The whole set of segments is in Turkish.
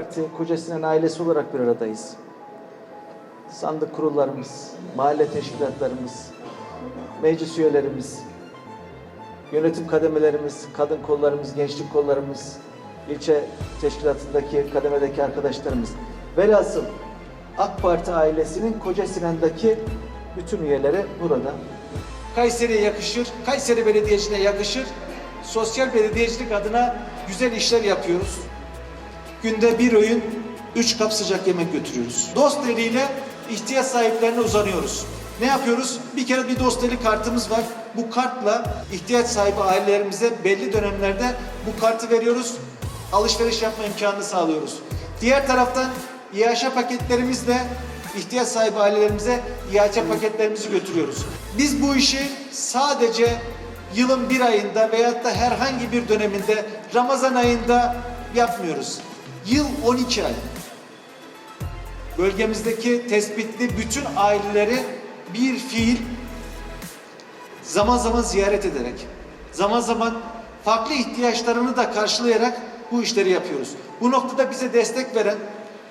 Parti Kocasinan ailesi olarak bir aradayız. Sandık kurullarımız, mahalle teşkilatlarımız, meclis üyelerimiz, yönetim kademelerimiz, kadın kollarımız, gençlik kollarımız, ilçe teşkilatındaki kademedeki arkadaşlarımız. Velhasıl AK Parti ailesinin Kocasinan'daki bütün üyeleri burada. Kayseri'ye yakışır, Kayseri Belediyeciliğine yakışır. Sosyal belediyecilik adına güzel işler yapıyoruz. Günde bir öğün, üç kap sıcak yemek götürüyoruz. Dost eliyle ihtiyaç sahiplerine uzanıyoruz. Ne yapıyoruz? Bir kere bir dost eli kartımız var. Bu kartla ihtiyaç sahibi ailelerimize belli dönemlerde bu kartı veriyoruz. Alışveriş yapma imkanını sağlıyoruz. Diğer taraftan İHA paketlerimizle ihtiyaç sahibi ailelerimize İHA paketlerimizi götürüyoruz. Biz bu işi sadece yılın bir ayında veyahut da herhangi bir döneminde Ramazan ayında yapmıyoruz. Yıl 12 ay. Bölgemizdeki tespitli bütün aileleri bir fiil zaman zaman ziyaret ederek, zaman zaman farklı ihtiyaçlarını da karşılayarak bu işleri yapıyoruz. Bu noktada bize destek veren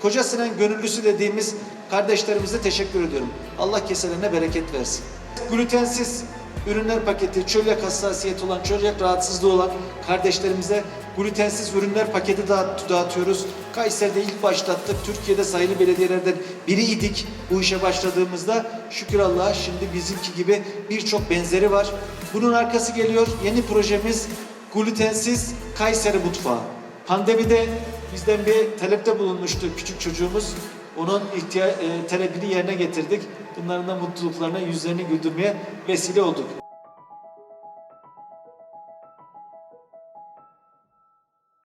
Koca Gönüllüsü dediğimiz kardeşlerimize teşekkür ediyorum. Allah keselerine bereket versin. Glutensiz ürünler paketi, çölyak hassasiyeti olan, çölyak rahatsızlığı olan kardeşlerimize glutensiz ürünler paketi dağıt, dağıtıyoruz. Kayseri'de ilk başlattık. Türkiye'de sayılı belediyelerden biriydik bu işe başladığımızda. Şükür Allah'a şimdi bizimki gibi birçok benzeri var. Bunun arkası geliyor. Yeni projemiz glutensiz Kayseri mutfağı. Pandemide bizden bir talepte bulunmuştu küçük çocuğumuz. Onun ihtiya- e, talebini yerine getirdik. Bunların da mutluluklarına yüzlerini güldürmeye vesile olduk.